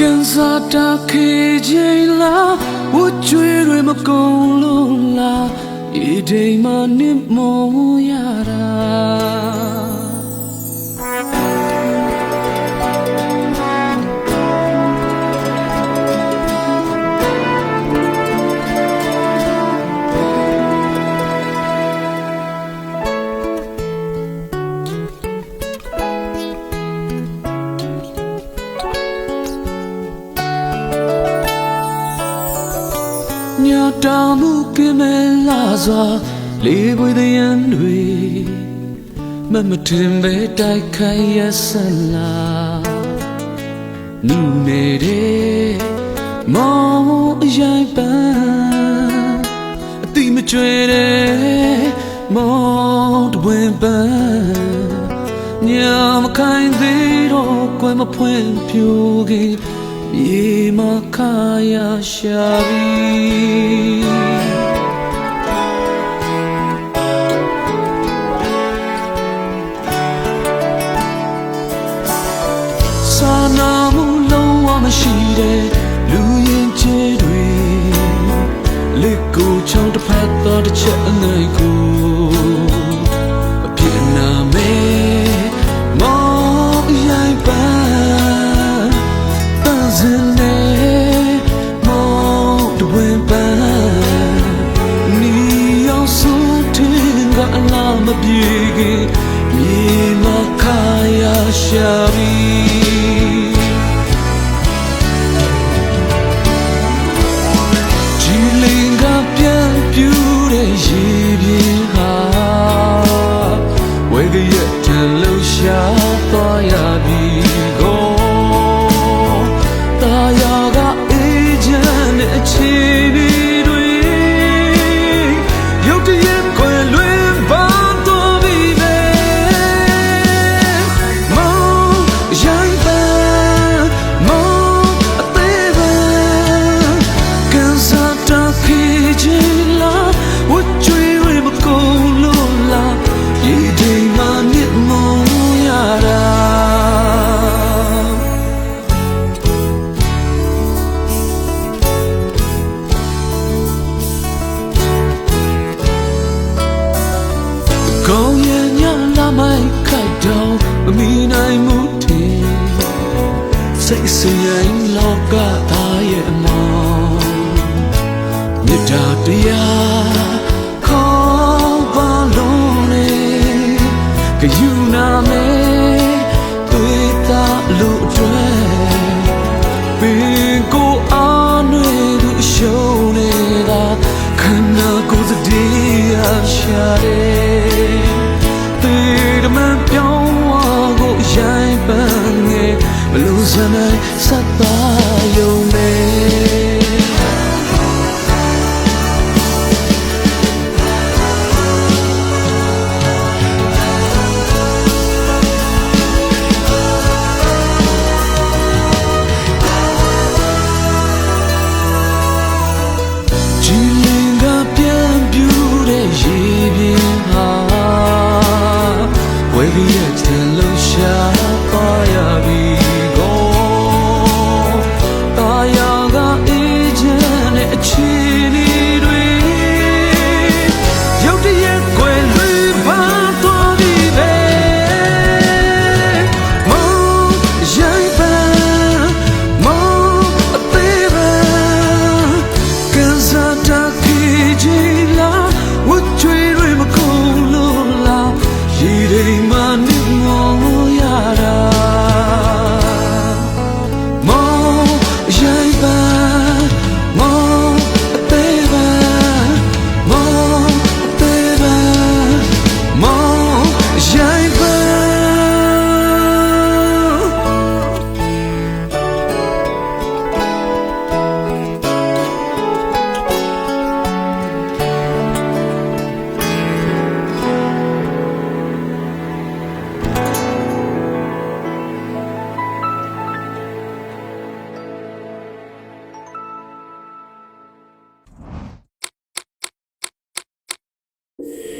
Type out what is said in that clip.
ကန်စားတာခေချိန်လားဝတ်ကြွေတွေမကုန်လို့လားဤဒိမ်မှနစ်မောရတာ တာမှုကင်းမဲ့လာစွာလေးပွေတဲ့ရန်တွေမမတင်ပဲတိုက်ခိုက်ရဆက်လာနူနေတဲ့မောင်အရိုင်ပန်းအတိမကျွေတဲ့မောင်တဝင်းပန်းညာမခိုင်သေးတော့ကွယ်မဖွင့်ပြိုခ င်မြေမခါရရှာပြီစာနာမှုလုံးဝမရှိတဲ့လူရင်ချေတွေလက်ကိုချောင်းတစ်ဖက်တော့တစ်ချက်အငိုက် လားမပြေခ ဝတ်ကြွေဝေမကုန်လို့လားဒီဒီမှမြစ်မုံရတာကောင်းရဲ့ညလာမို ခန္ဓာကိုယ်စတေးရရှာတယ်တေတမန်ပြောင်းဝါကိုရိုင်းပန်းငယ်ဘလို့စနိုင်စက်သားယုံ Yeah.